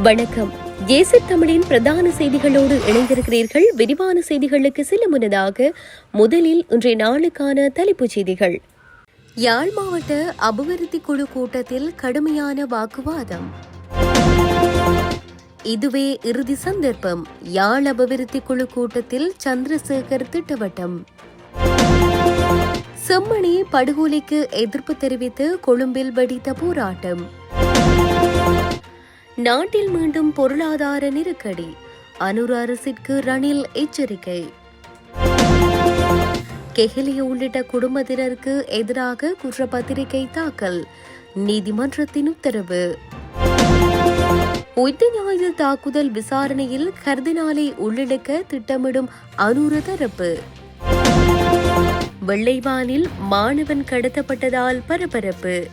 வணக்கம். ஏசி தமிழின் பிரதான செய்திகளோடு இணைந்திருக்கிறீர்கள். விரிவான செய்திகளுக்கு சில முன்னதாக முதலில் இன்றைய நாளுக்கான தலைப்புச் செய்திகள். யாழ் மாவட்ட அபிவிருத்தி குழு கூட்டத்தில் கடுமையான வாக்குவாதம். இதுவே இறுதி சந்தர்ப்பம். யாழ் அபிவிருத்தி குழு கூட்டத்தில் சந்திரசேகர் திட்டவட்டம். செம்மணி படுகொலைக்கு எதிர்ப்பு தெரிவித்து கொழும்பில் வெடித்த போராட்டம். நாட்டில் மீண்டும் பொருளாதார நெருக்கடி. அனுர் அரசிற்கு ரணில் எச்சரிக்கை. கெஹலிய உள்ளிட்ட குடும்பத்தினருக்கு எதிராக குற்றப்பத்திரிகை தாக்கல். நீதிமன்றத்தின் உத்தரவு. உயிர் ஞாயிறு தாக்குதல் விசாரணையில் கர்தினாலை உள்ளிழக்க திட்டமிடும் அனுர தரப்பு. வெள்ளைவானில் மாணவன் கடத்தப்பட்டதால் பரபரப்பு.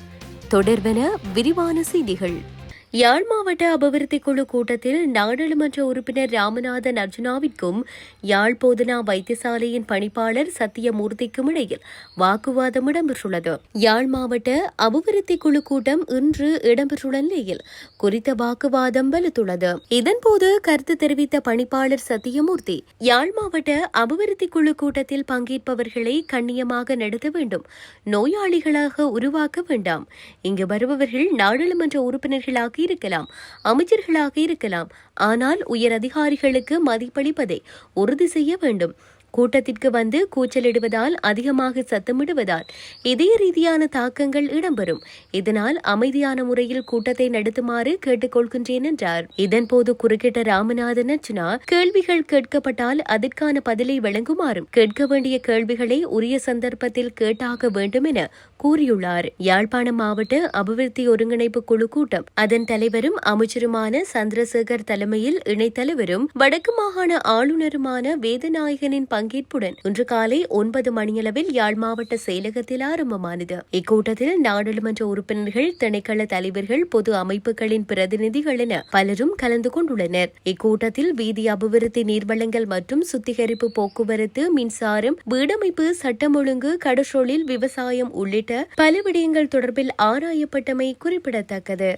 தொடர்பென விரிவான செய்திகள். யாழ் மாவட்ட அபிவிருத்தி குழு கூட்டத்தில் நாடாளுமன்ற உறுப்பினர் ராமநாதன் அர்ஜுனாவிற்கும் யாழ் போதனா வைத்தியசாலையின் பணிப்பாளர் சத்தியமூர்த்திக்கும் இடையில் வாக்குவாதம் இடம்பெற்றுள்ளது. யாழ் மாவட்ட அபிவிருத்தி குழு கூட்டம் இன்று இடம்பெற்றுள்ள நிலையில் குறித்த வாக்குவாதம் வலுத்துள்ளது. இதன்போது கருத்து தெரிவித்த பணிப்பாளர் சத்தியமூர்த்தி யாழ் மாவட்ட அபிவிருத்தி குழு கூட்டத்தில் பங்கேற்பவர்களை கண்ணியமாக நடத்த வேண்டும் நோயாளிகளாக உருவாக்க வேண்டாம். இங்கு வருபவர்கள் நாடாளுமன்ற உறுப்பினர்களாக இருக்கலாம் அமைச்சர்களாக இருக்கலாம். ஆனால் உயர் அதிகாரிகளுக்கு மதிப்பளிப்பதை உறுதி செய்ய வேண்டும். கூட்டத்திற்கு வந்து கூச்சலிடுவதால் அதிகமாக சத்தமிடுவதால் இதய ரீதியான தாக்கங்கள் இடம்பெறும். இதனால் அமைதியான முறையில் கூட்டத்தை நடத்துமாறு கேட்டுக்கொள்கின்றேன் என்றார். இதன்போது குறுக்கிட்ட ராமநாதன் அர்ச்சனா கேள்விகள் கேட்கப்பட்டால் அதற்கான பதிலை வழங்குமாறும் கேட்க வேண்டிய கேள்விகளை உரிய சந்தர்ப்பத்தில் கேட்டாக வேண்டும் என கூறியுள்ளார். யாழ்ப்பாணம் மாவட்ட அபிவிருத்தி ஒருங்கிணைப்பு குழு கூட்டம். அதன் தலைவரும் அமைச்சருமான சந்திரசேகர் தலைமையில் இணைத்தலைவரும் வடக்கு மாகாண ஆளுநருமான வேதநாயகனின் பங்கேற்புடன் இன்று காலை ஒன்பது மணியளவில் யாழ் மாவட்ட செயலகத்தில் ஆரம்பமானது. இக்கூட்டத்தில் நாடாளுமன்ற உறுப்பினர்கள் திணைக்கள தலைவர்கள் பொது அமைப்புகளின் பிரதிநிதிகள் என பலரும் கலந்து கொண்டுள்ளனர். இக்கூட்டத்தில் வீதி அபிவிருத்தி நீர்வளங்கள் மற்றும் சுத்திகரிப்பு போக்குவரத்து மின்சாரம் வீடமைப்பு சட்டம் ஒழுங்கு கடற்றொழில் விவசாயம் உள்ளிட்ட பல விடயங்கள் தொடர்பில் ஆராயப்பட்டமை குறிப்பிடத்தக்கது.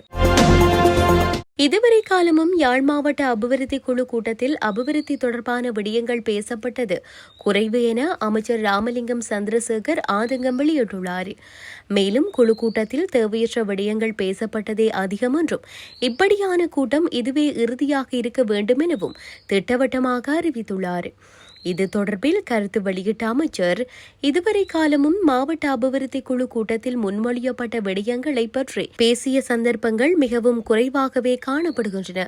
இதுவரை காலமும் யாழ் மாவட்ட அபிவிருத்தி குழு கூட்டத்தில் அபிவிருத்தி தொடர்பான விடயங்கள் பேசப்பட்டது. குறைவு என அமைச்சர் ராமலிங்கம் சந்திரசேகர் ஆதங்கம் வெளியிட்டுள்ளார். மேலும் குழு கூட்டத்தில் தேவையற்ற விடயங்கள் பேசப்பட்டதே அதிகம் என்றும் இப்படியான கூட்டம் இதுவே இறுதியாக இருக்க வேண்டும் எனவும் திட்டவட்டமாக அறிவித்துள்ளார். இது தொடர்பில் கருத்து வெளியிட்ட அமைச்சர் இதுவரை காலமும் மாவட்ட அபிவிருத்தி குழு கூட்டத்தில் முன்மொழியப்பட்ட விடயங்களை பற்றி பேசிய சந்தர்ப்பங்கள் மிகவும் குறைவாகவே காணப்படுகின்றன.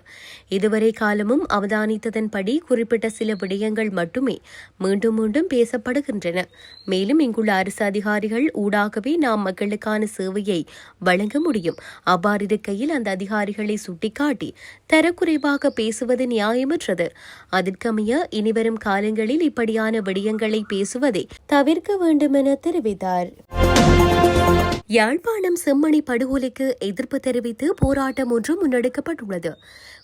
இதுவரை காலமும் அவதானித்ததன்படி குறிப்பிட்ட சில விடயங்கள் மட்டுமே மீண்டும் மீண்டும் பேசப்படுகின்றன. மேலும் இங்குள்ள அரசு அதிகாரிகள் ஊடாகவே நாம் மக்களுக்கான சேவையை வழங்க முடியும். அவ்வாறு இருக்கையில் அந்த அதிகாரிகளை சுட்டிக்காட்டி தரக்குறைவாக பேசுவது நியாயமற்றது. அதற்கமைய இனிவரும் காலங்கள் நிகழ்ச்சிகளில் இப்படியான விடயங்களை பேசுவதை தவிர்க்க வேண்டுமென தெரிவித்தார். யாழ்ப்பாணம் செம்மணி படுகொலைக்கு எதிர்ப்பு தெரிவித்து போராட்டம் ஒன்று முன்னெடுக்கப்பட்டுள்ளது.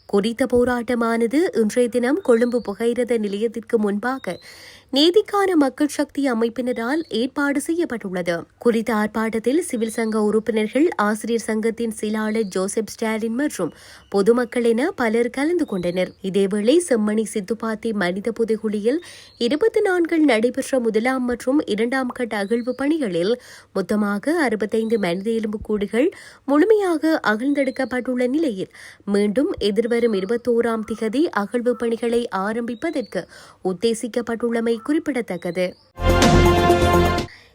குறித்த போராட்டமானது இன்றைய தினம் கொழும்பு புகையிரத நிலையத்திற்கு முன்பாக நீதிக்கான மக்கள் சக்தி அமைப்பினரால் ஏற்பாடு செய்யப்பட்டுள்ளது. குறித்த ஆர்ப்பாட்டத்தில் சிவில் சங்க உறுப்பினர்கள் ஆசிரியர் சங்கத்தின் செயலாளர் ஜோசப் ஸ்டாலின் மற்றும் பொதுமக்கள் என பலர் கலந்து கொண்டனர். இதேவேளை செம்மணி சித்துப்பாத்தி மனித புதைகுழியில் இருபத்தி நான்கில் நடைபெற்ற முதலாம் மற்றும் இரண்டாம் கட்ட அகழ்வு பணிகளில் மொத்தமாக அறுபத்தைந்து மனித எலும்புக்கூடுகள் முழுமையாக அகழ்ந்தெடுக்கப்பட்டுள்ள நிலையில் மீண்டும் எதிர்வரும் இருபத்தோராம் திகதி அகழ்வு பணிகளை ஆரம்பிப்பதற்கு உத்தேசிக்கப்பட்டுள்ளமை குறிப்பிடத்தக்கது.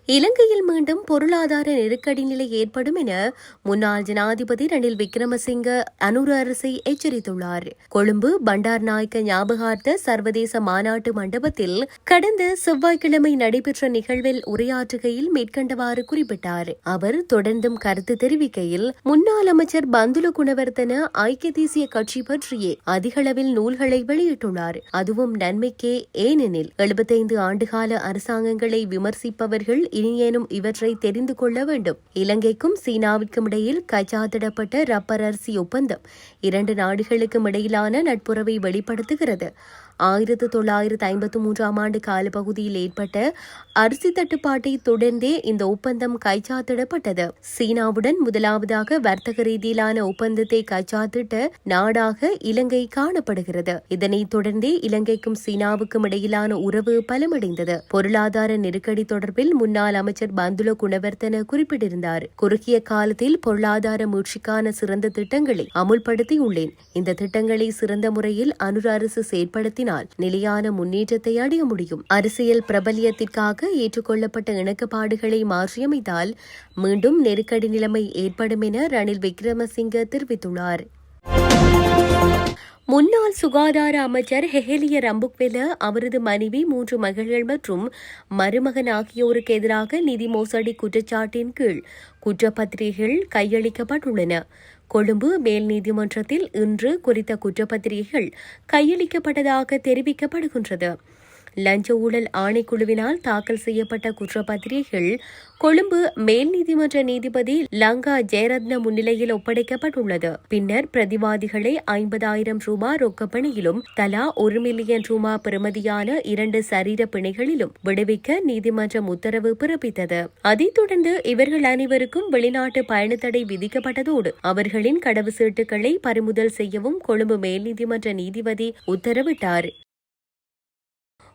இலங்கையில் மீண்டும் பொருளாதார நெருக்கடி நிலை ஏற்படும் என முன்னாள் ஜனாதிபதி ரணில் விக்ரமசிங்க அனுர அரசை எச்சரித்துள்ளார். கொழும்பு பண்டார் நாயக்க ஞாபகார்த்த சர்வதேச மாநாட்டு மண்டபத்தில் கடந்த செவ்வாய்க்கிழமை நடைபெற்ற நிகழ்வில் உரையாற்றுகையில் மேற்கண்டவாறு குறிப்பிட்டார். அவர் தொடர்ந்தும் கருத்து தெரிவிக்கையில் முன்னாள் அமைச்சர் பந்துல குணவர்த்தன ஐக்கிய தேசிய கட்சி பற்றியே அதிகளவில் நூல்களை வெளியிட்டுள்ளார். அதுவும் நன்மைக்கே ஏனெனில் எழுபத்தைந்து ஆண்டுகால அரசாங்கங்களை விமர்சிப்பவர்கள் இனியேனும் இவற்றை தெரிந்து கொள்ள வேண்டும். இலங்கைக்கும் சீனாவிற்கும் இடையில் கைச்சாத்திடப்பட்ட ரப்பர் அரிசி ஒப்பந்தம் இரண்டு நாடுகளுக்கும் இடையிலான நட்புறவை வெளிப்படுத்துகிறது. ஆயிரத்து தொள்ளாயிரத்து ஐம்பத்து மூன்றாம் ஆண்டு காலப்பகுதியில் ஏற்பட்ட அரிசி தட்டுப்பாட்டை தொடர்ந்தே இந்த ஒப்பந்தம் கைச்சாத்திடப்பட்டது. சீனாவுடன் முதலாவதாக வர்த்தக ரீதியிலான ஒப்பந்தத்தை கைச்சாத்திட்ட நாடாக இலங்கை காணப்படுகிறது. இதனைத் தொடர்ந்தே இலங்கைக்கும் சீனாவுக்கும் இடையிலான உறவு பலமடைந்தது. பொருளாதார நெருக்கடி தொடர்பில் முன்னாள் அமைச்சர் பந்துல குணவர்த்தன குறிப்பிட்டிருந்தார். குறுகிய காலத்தில் பொருளாதார மீட்சிக்கான சிறந்த திட்டங்களை அமுல்படுத்தியுள்ளேன். இந்த திட்டங்களை சிறந்த முறையில் அனுர அரசு செயற்படுத்தி செயற்படுத்தினால் நிலையான முன்னேற்றத்தை அடைய முடியும். அரசியல் பிரபல்யத்திற்காக ஏற்றுக்கொள்ளப்பட்ட இணக்கப்பாடுகளை மாற்றியமைத்தால் மீண்டும் நெருக்கடி நிலைமை ஏற்படும் என ரணில் விக்ரமசிங்க தெரிவித்துள்ளார். முன்னாள் சுகாதார அமைச்சர் ஹெஹெலிய ரம்புக்வெல அவரது மனைவி மூன்று மகள்கள் மற்றும் மருமகன் ஆகியோருக்கு எதிராக நிதி மோசடி குற்றச்சாட்டின் கீழ் குற்றப்பத்திரிகைகள் கையளிக்கப்பட்டுள்ளன. கொழும்பு மேல் நீதிமன்றத்தில் இன்று குறித்த குற்றப்பத்திரிகைகள் கையளிக்கப்பட்டதாக தெரிவிக்கப்படுகின்றது. லஞ்ச ஊழல் ஆணைக்குழுவினால் தாக்கல் செய்யப்பட்ட குற்றப்பத்திரிகைகள் கொழும்பு மேல் நீதிமன்ற நீதிபதி லங்கா ஜெயரத்ன முன்னிலையில் ஒப்படைக்கப்பட்டுள்ளது. பின்னர் பிரதிவாதிகளை ஐம்பதாயிரம் ரூபாய் ரொக்கப்பணியிலும் தலா ஒரு மில்லியன் ரூபாய் பெறுமதியான இரண்டு சரீர பிணைகளிலும் விடுவிக்க நீதிமன்றம் உத்தரவு பிறப்பித்தது. அதைத் தொடர்ந்து இவர்கள் அனைவருக்கும் வெளிநாட்டு பயணத்தடை விதிக்கப்பட்டதோடு அவர்களின் கடவு சீட்டுகளை பறிமுதல் செய்யவும் கொழும்பு மேல் நீதிமன்ற நீதிபதி உத்தரவிட்டார்.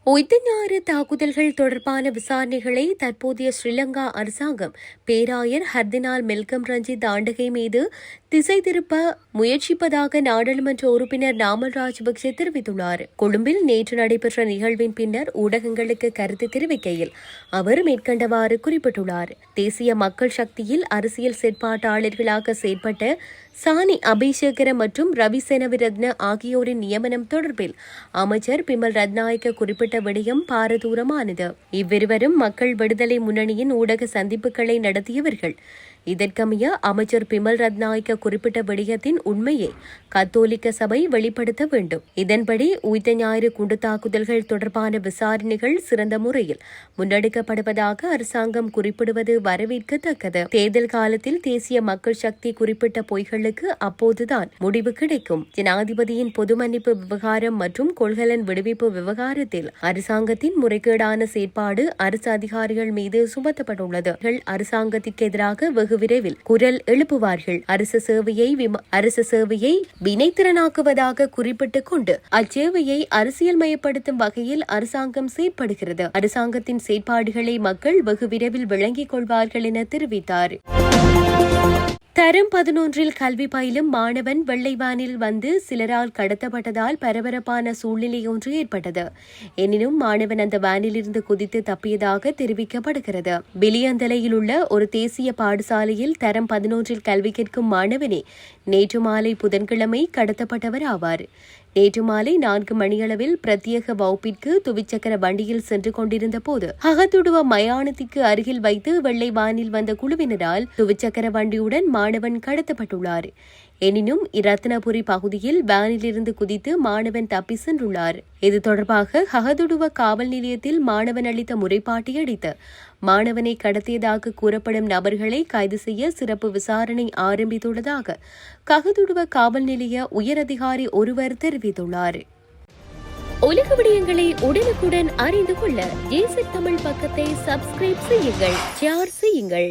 ஒய்தஞாறு தாக்குதல்கள் தொடர்பான விசாரணைகளை தற்போதைய ஸ்ரீலங்கா அரசாங்கம் பேராயர் ஹர்தினால் மெல்கம் ரஞ்சித் ஆண்டகை மீது திசை திருப்ப முயற்சிப்பதாக நாடாளுமன்ற உறுப்பினர் நாமல் ராஜபக்சே தெரிவித்துள்ளார். கொழும்பில் நேற்று நடைபெற்ற நிகழ்வின் பின்னர் ஊடகங்களுக்கு கருத்து தெரிவிக்கையில் அவர் மேற்கண்டவாறு குறிப்பிட்டுள்ளார். தேசிய மக்கள் சக்தியில் அரசியல் செயற்பாட்டாளர்களாக செயற்பட்ட சாணி அபிஷேகர மற்றும் ரவி செனவிரத்ன ஆகியோரின் நியமனம் தொடர்பில் அமைச்சர் பிமல் ரத்நாயக்க குறிப்பிட்ட விடயம் பாரதூரமானது. இவ்விருவரும் மக்கள் விடுதலை முன்னணியின் ஊடக சந்திப்புகளை நடத்தியவர்கள். இதற்கமைய அமைச்சர் பிமல் ரத்நாயக்க குறிப்பிட்ட விடயத்தின் உண்மையை கத்தோலிக்க சபை வெளிப்படுத்த வேண்டும். இதன்படி உயிர்த்த ஞாயிறு குண்டு தாக்குதல்கள் தொடர்பான விசாரணைகள் சிறந்த முறையில் முன்னெடுக்கப்படுவதாக அரசாங்கம் குறிப்பிடுவது வரவேற்கத்தக்கது. தேர்தல் காலத்தில் தேசிய மக்கள் சக்தி குறிப்பிட்ட பொய்களுக்கு அப்போதுதான் முடிவு கிடைக்கும். ஜனாதிபதியின் பொது மன்னிப்பு விவகாரம் மற்றும் கொள்கலன் விடுவிப்பு விவகாரத்தில் அரசாங்கத்தின் முறைகேடான செயற்பாடு அரசு அதிகாரிகள் மீது சுமத்தப்பட்டுள்ளது. அரசாங்கத்திற்கு எதிராக வெகு விரைவில் குரல் எழுப்புவார்கள். அரசு சேவையை அரசு சேவையை வினைத்திறனாக்குவதாக குறிப்பிட்டுக் கொண்டு அச்சேவையை அரசியல் மயப்படுத்தும் வகையில் அரசாங்கம் செயற்படுகிறது. அரசாங்கத்தின் செயற்பாடுகளை மக்கள் வெகு விரைவில் விளங்கிக் கொள்வார்கள் என தெரிவித்தார். தரம் பதினொன்றில் கல்வி பயிலும் மாணவன் வெள்ளை வேனில் வந்து சிலரால் கடத்தப்பட்டதால் பரபரப்பான சூழ்நிலை ஒன்று ஏற்பட்டது. எனினும் மாணவன் அந்த வேனிலிருந்து குதித்து தப்பியதாக தெரிவிக்கப்படுகிறது. பிலியந்தலையில் உள்ள ஒரு தேசிய பாடசாலையில் தரம் பதினொன்றில் கல்வி கேட்கும் மாணவனே நேற்று மாலை புதன்கிழமை கடத்தப்பட்டவர் ஆவார். நேற்று மாலை நான்கு மணியளவில் பிரத்யேக வகுப்பிற்கு துவிச்சக்கர வண்டியில் சென்று கொண்டிருந்த போது அகத்துடுவ மயானத்திற்கு அருகில் வைத்து வெள்ளை வானில் வந்த குழுவினரால் துவிச்சக்கர வண்டியுடன் மாணவன் கடத்தப்பட்டுள்ளார். எனினும் இரத்தினபுரி பகுதியில் வேனிலிருந்து குதித்து மாணவன் தப்பி சென்றுள்ளார். இது தொடர்பாக ஹகதுடுவ காவல் நிலையத்தில் மாணவன் அளித்த முறைப்பாட்டை அடித்து மாணவனை கடத்தியதாக கூறப்படும் நபர்களை கைது செய்ய சிறப்பு விசாரணை ஆரம்பித்துள்ளதாக ககதுடுவ காவல் நிலைய உயரதிகாரி ஒருவர் தெரிவித்துள்ளார். உலக விடயங்களை உடனுக்குடன் அறிந்து கொள்ள ஜேசி தமிழ் பக்கத்தை சப்ஸ்கிரைப் செய்யுங்கள் ஷேர் செய்யுங்கள்.